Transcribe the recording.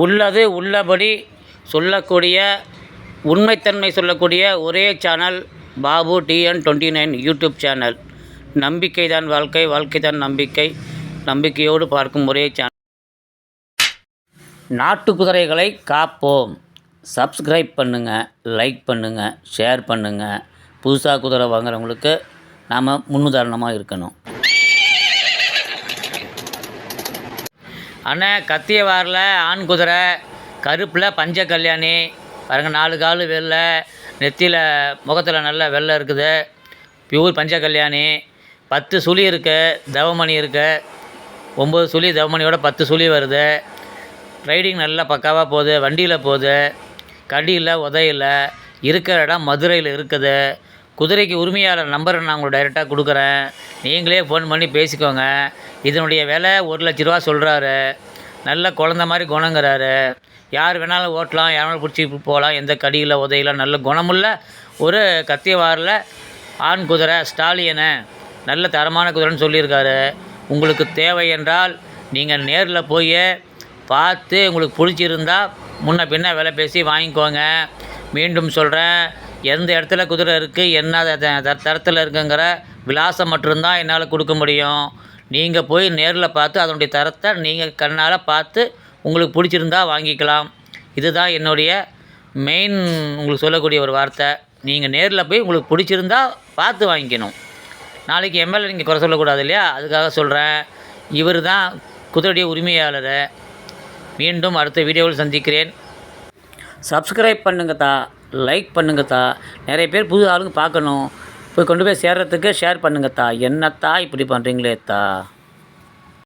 உள்ளது உள்ளபடி சொல்லக்கூடிய உண்மைத்தன்மை சொல்லக்கூடிய ஒரே channel Babu TN twenty nine YouTube channel நம்பிக்கை தான் வாழ்க்கை வாழ்க்கை தான் நம்பிக்கை. நம்பிக்கையோடு பார்க்கும் ஒரே சேனல் நாட்டு குதிரைகளை காப்போம். சப்ஸ்கிரைப் பண்ணுங்கள் லைக் பண்ணுங்கள் ஷேர் பண்ணுங்கள் புதுசாக குதிரை வாங்குறவங்களுக்கு நாம் முன்னுதாரணமாக இருக்கணும். அண்ணே கத்தியவாரில் ஆண் குதிரை கருப்பில் பஞ்ச கல்யாணி. பாருங்கள் நாலு கால் வெள்ளை நெத்தியில் முகத்தில் நல்ல வெள்ளை இருக்குது. பியூர் பஞ்ச கல்யாணி. பத்து சுழி இருக்குது தவமணி இருக்குது ஒம்பது சுழி தவமணியோட பத்து சுழி வருது. ரைடிங் நல்லா பக்காவாக போகுது வண்டியில் போகுது. கடியில் உதையில் இருக்கிற இடம் மதுரையில் இருக்குது. குதிரைக்கு உரிமையாளர் நம்பரை நான் உங்களுக்கு டைரெக்டாக கொடுக்குறேன். நீங்களே ஃபோன் பண்ணி பேசிக்கோங்க. இதனுடைய விலை ஒரு லட்ச ரூபா சொல்கிறாரு நல்ல குழந்த மாதிரி குணங்கிறாரு. யார் வேணாலும் ஓட்டலாம் யார் வேணாலும் பிடிச்சி போகலாம் எந்த கடியில் உதையில நல்ல குணமுள்ள ஒரு கத்தியவாரில் ஆண் குதிரை ஸ்டாலியனை நல்ல தரமான குதிரைன்னு சொல்லியிருக்காரு. உங்களுக்கு தேவை என்றால் நீங்கள் நேரில் போய் பார்த்து உங்களுக்கு பிடிச்சிருந்தா முன்ன பின்ன விலை பேசி வாங்கிக்கோங்க. மீண்டும் சொல்கிறேன் எந்த இடத்துல குதிரை இருக்குது என்ன த- த- தரத்தில் இருக்குங்கிற விலாசம் மட்டும்தான் என்னால் கொடுக்க முடியும். நீங்கள் போய் நேரில் பார்த்து அதனுடைய தரத்தை நீங்கள் கண்ணால் பார்த்து உங்களுக்கு பிடிச்சிருந்தா வாங்கிக்கலாம். இதுதான் என்னுடைய மெயின் உங்களுக்கு சொல்லக்கூடிய ஒரு வார்த்தை. நீங்கள் நேரில் போய் உங்களுக்கு பிடிச்சிருந்தா பார்த்து வாங்கிக்கணும். நாளைக்கு எம்எல்ஏ நீங்கள் குறை சொல்லக்கூடாது இல்லையா? அதுக்காக சொல்கிறேன் இவர் தான் குதிரையுடைய உரிமையாளர். மீண்டும் அடுத்த வீடியோவில் சந்திக்கிறேன். சப்ஸ்கிரைப் பண்ணுங்கத்தா. லைக் பண்ணுங்கத்தா நிறைய பேர் புது ஆளுங்க பார்க்கணும். போய் கொண்டு போய் சேர்கிறதுக்கு ஷேர் பண்ணுங்கத்தா என்னத்தா இப்படி பண்ணுறீங்களேத்தா